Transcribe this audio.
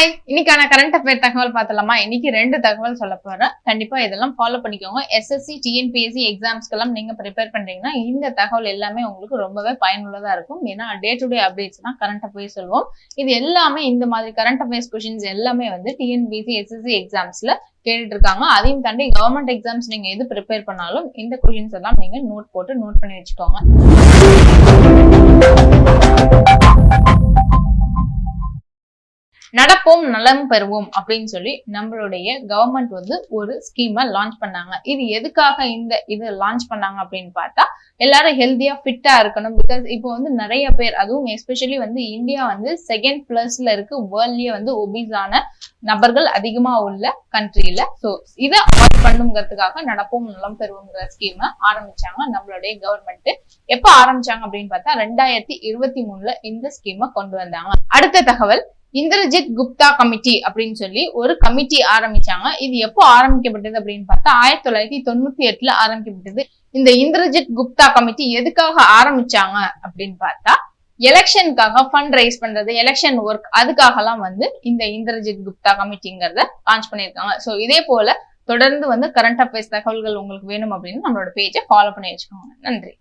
Hi இன்னைக்கான current affair தகவல் பார்த்தலாமா இன்னைக்கு ரெண்டு தகவல் சொல்ல போறேன். கண்டிப்பா இதெல்லாம் ஃபாலோ பண்ணிக்கோங்க. எஸ்எஸ்சி டிஎன்பிஎஸ்சி எக்ஸாம்ஸ்க்கெல்லாம் நீங்க ப்ரிப்பேர் பண்றீங்கன்னா இந்த தகவல் எல்லாமே உங்களுக்கு ரொம்பவே பயனுள்ளதா இருக்கும். ஏன்னா டே டு டே அப்டேட்ஸ் தான் கரண்ட் அஃபேர்ஸ் சொல்லுவோம். இது எல்லாமே இந்த மாதிரி கரண்ட் அஃபேர்ஸ் கொஷின்ஸ் எல்லாமே வந்து டிஎன்பிஎஸ்சி எஸ்எஸ்சி எக்ஸாம்ஸ்ல கேட்டுட்டு இருக்காங்க அதையும் தாண்டி கவர்மெண்ட் எக்ஸாம்ஸ் நீங்க எது ப்ரிப்பேர் பண்ணாலும் இந்த கொஷின்ஸ் எல்லாம் நீங்க நோட் போட்டு நோட் பண்ணி வச்சுக்கோங்க. நடப்போம் நலம் பெறுவோம் அப்படின்னு சொல்லி நம்மளுடைய கவர்மெண்ட் வந்து ஒரு ஸ்கீமை லான்ச் பண்ணாங்க. இது எதுக்காக இந்த இது லான்ச் பண்ணாங்க அப்படின்னு பார்த்தா எல்லாரும் ஹெல்த்தியா ஃபிட்டா இருக்கணும். பிகாஸ் இப்போ வந்து நிறைய பேர் அதுவும் எஸ்பெஷலி வந்து இந்தியா வந்து செகண்ட் பிளஸ்ல இருக்கு. வேர்ல்ட்லயே வந்து ஒபிஸான நபர்கள் அதிகமா உள்ள கண்ட்ரியில ஸோ இதை அவாய்ட் பண்ணுங்கிறதுக்காக நடப்போம் நலம் பெறுவோங்கிற ஸ்கீமை ஆரம்பிச்சாங்க நம்மளுடைய கவர்மெண்ட் எப்ப ஆரம்பிச்சாங்க அப்படின்னு பார்த்தா ரெண்டாயிரத்தி இருபத்தி மூணுல இந்த ஸ்கீமை கொண்டு வந்தாங்க. அடுத்த தகவல் இந்திரஜித் குப்தா கமிட்டி அப்படின்னு சொல்லி ஒரு கமிட்டி ஆரம்பிச்சாங்க. இது எப்போ ஆரம்பிக்கப்பட்டது அப்படின்னு பார்த்தா ஆயிரத்தி தொள்ளாயிரத்தி தொண்ணூத்தி எட்டுல ஆரம்பிக்கப்பட்டது. இந்த இந்திரஜித் குப்தா கமிட்டி எதுக்காக ஆரம்பிச்சாங்க அப்படின்னு பார்த்தா எலெக்ஷனுக்காக ஃபண்ட் ரைஸ் பண்றது எலெக்ஷன் ஒர்க் அதுக்காகலாம் வந்து இந்த இந்திரஜித் குப்தா கமிட்டிங்கிறத லான்ச் பண்ணியிருக்காங்க. ஸோ இதே போல தொடர்ந்து வந்து கரண்ட் அஃபேர்ஸ் தகவல்கள் உங்களுக்கு வேணும் அப்படின்னு நம்மளோட பேஜை ஃபாலோ பண்ணி வச்சுக்கோங்க. நன்றி.